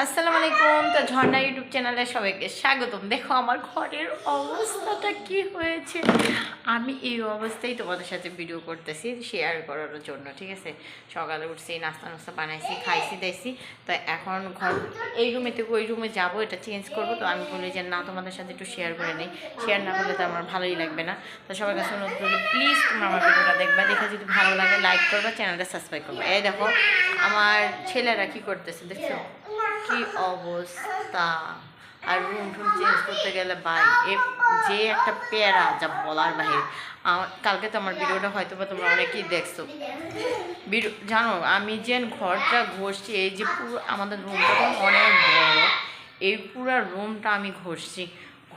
আসসালামু আলাইকুম, তো ঝর্ণা ইউটিউব চ্যানেলে সবাইকে স্বাগতম। দেখো, আমার ঘরের অবস্থাটা কি হয়েছে? আমি এই অবস্থায় তোমাদের সাথে ভিডিও করতেছি শেয়ার করার জন্য, ঠিক আছে? সকালে উঠছি, নাস্তা নাস্তা বানাইছি, খাইছি, দাইছি। তো এখন ঘর, এই রুমে থেকে ওই রুমে যাব, এটা চেঞ্জ করব। তো আমি বলি যে, না, তোমাদের সাথে একটু শেয়ার করে নিই। শেয়ার না করলে তো আমার ভালোই লাগবে না। তো সবার কাছে অনুরোধ প্লিজ তোমরা আমার ভিডিওটা দেখবা। দেখে যদি ভালো লাগে লাইক করবা, চ্যানেলটা সাবস্ক্রাইব করবা। এই দেখো, আমার ছেলেরা কি করতেছে, দেখছ? কি অবস্থা? আর রুম টুম চেঞ্জ করতে গেলে ভাই, এ, যে একটা প্যারা যা বলার বাহিরে। কালকে তো আমার ভিডিওটা হয়তো বা তোমরা অনেকেই দেখছ। জানো, আমি যে ঘরটা ঘষছি, এই যে পুরো আমাদের রুমটা তো অনেক বড়। এই পুরো রুমটা আমি ঘষছি।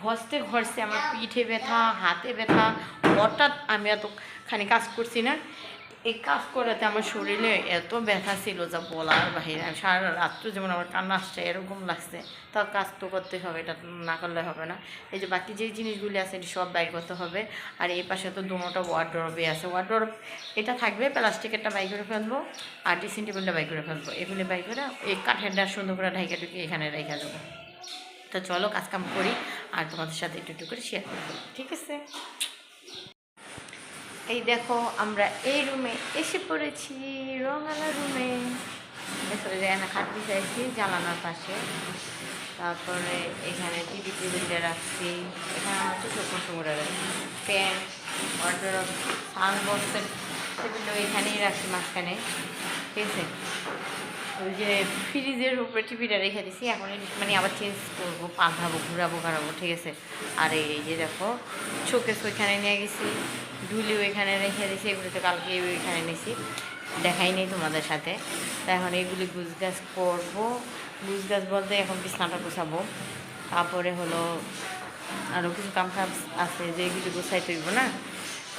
ঘষতে ঘষতে আমার পিঠে ব্যথা, হাতে ব্যথা, হঠাৎ আমি এত এতখানি কাজ করছি না। এই কাজ করাতে আমার শরীরে এত ব্যথা ছিল যা বলার বাহিরে। আমি সারা রাত্র যেমন আমার কান্না আসছে, এরকম লাগছে। তাও কাজ তো করতে হবে, এটা না করলে হবে না। এই যে বাকি যে জিনিসগুলি আছে, এটি সব বাইর করতে হবে। আর এই পাশে তো দুটোটা ওয়ার্ডরবে আছে। ওয়ার্ডরব এটা থাকবে প্লাস্টিকেরটা বাই করে ফেলব আর ড্রেসিং টেবিলটা বাই করে ফেলব। এগুলি বাই করে এই কাঠেরটা সুন্দর করে ঢাইকা টুকি এখানে রেখে দেবো। তো চলো, কাজকাম করি আর তোমাদের সাথে একটু একটু করে শেয়ার করব। ঠিক আছে? এই দেখো, আমরা এই রুমে এসে পড়েছি, রঙালা রুমে এরপরে এখানে খাট বিছাইছি জানালার পাশে। তারপরে এখানে টিভি টেবিলটা রাখছি। এখানে আমার ছোটো কুসুমরা প্যান্ট অর্ডার সাউন্ড বক্সের এখানেই রাখছি মাঝখানে। ঠিক আছে? ওই যে ফ্রিজের উপরে টিভিটা রেখে দিছি। এখন মানে আবার চেঞ্জ করব, পাল্টাবো, ঘুরাবো ঘাড়াবো ঠিক আছে? আর এই যে দেখো শোকেস ওইখানে নিয়ে গেছি। ডুলিও এখানে রেখে দিছি এগুলো তো কালকে ওইখানে নিয়েছি দেখাই নেই তোমাদের সাথে। তা এখন এগুলি গুছ গাছ করব। গুছ গাছ বলতে এখন বিছনাটা গোছাবো। তারপরে হলো আরও কিছু কাম কাজ আছে যে এগুলি গোছাই তৈব না?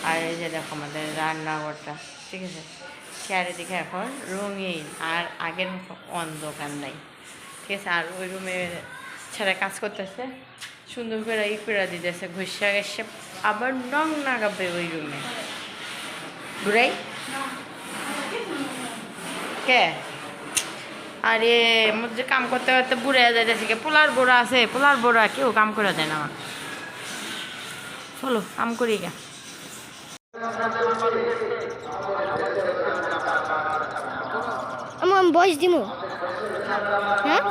আর এই যে দেখো আমাদের রান্নাঘরটা, ঠিক আছে? চারিদিকে এখন রঙিন, আর আগের মতো অন্ধকার নাই। ঠিক আছে? আর ওই রুমে ছেড়ে কাজ করতেছে, সুন্দর করে ই করে দিতেছে, ঘুষা গেছে আবার রং নাগাবে ওই রুমে। ঘুরাই? কে? আরে মধ্যে কাম করতে করতে বুড়ে যাইতেছে কে? পোলার বোড়া আছে, পোলার বোড়া, কেউ কাম করে দেয় না চলো, কাম করি গা। আমার বয়স দিমু। হ্যাঁ?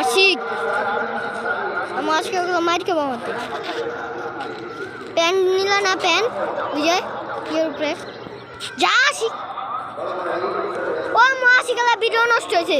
আশিক আমার আজকে ওগুলো মার খাব আমাকে প্যান্ট নিল না প্যান্ট? বুঝে যা আশিক। ও মা আশিকালা ভিডিও নষ্ট হয়েছে।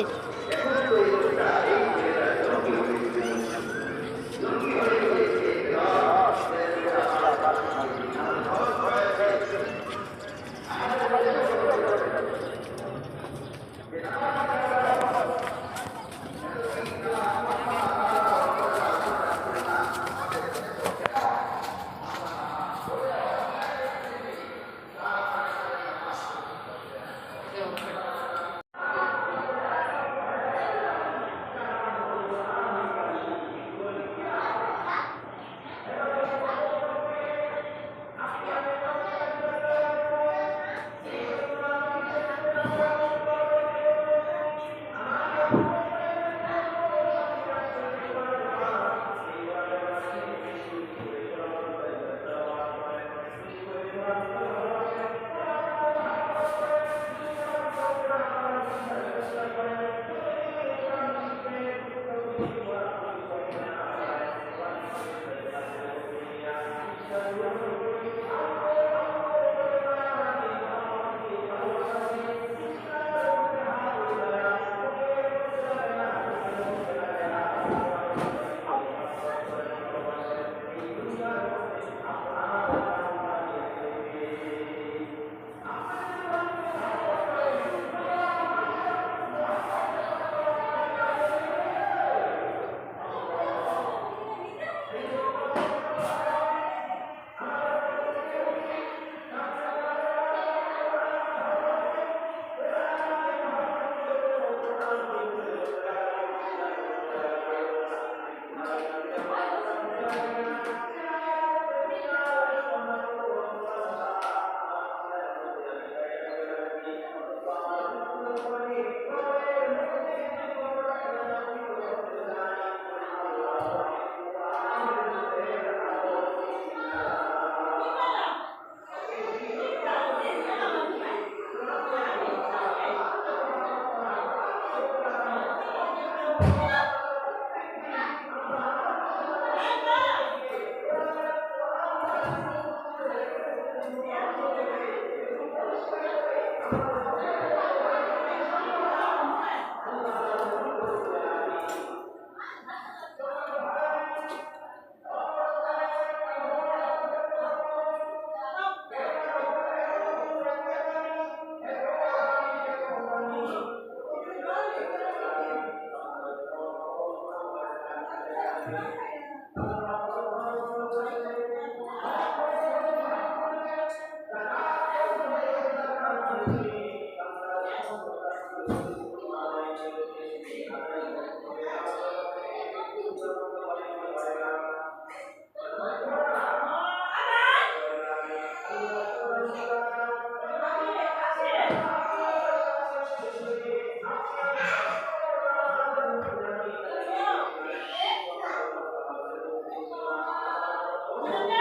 Amen.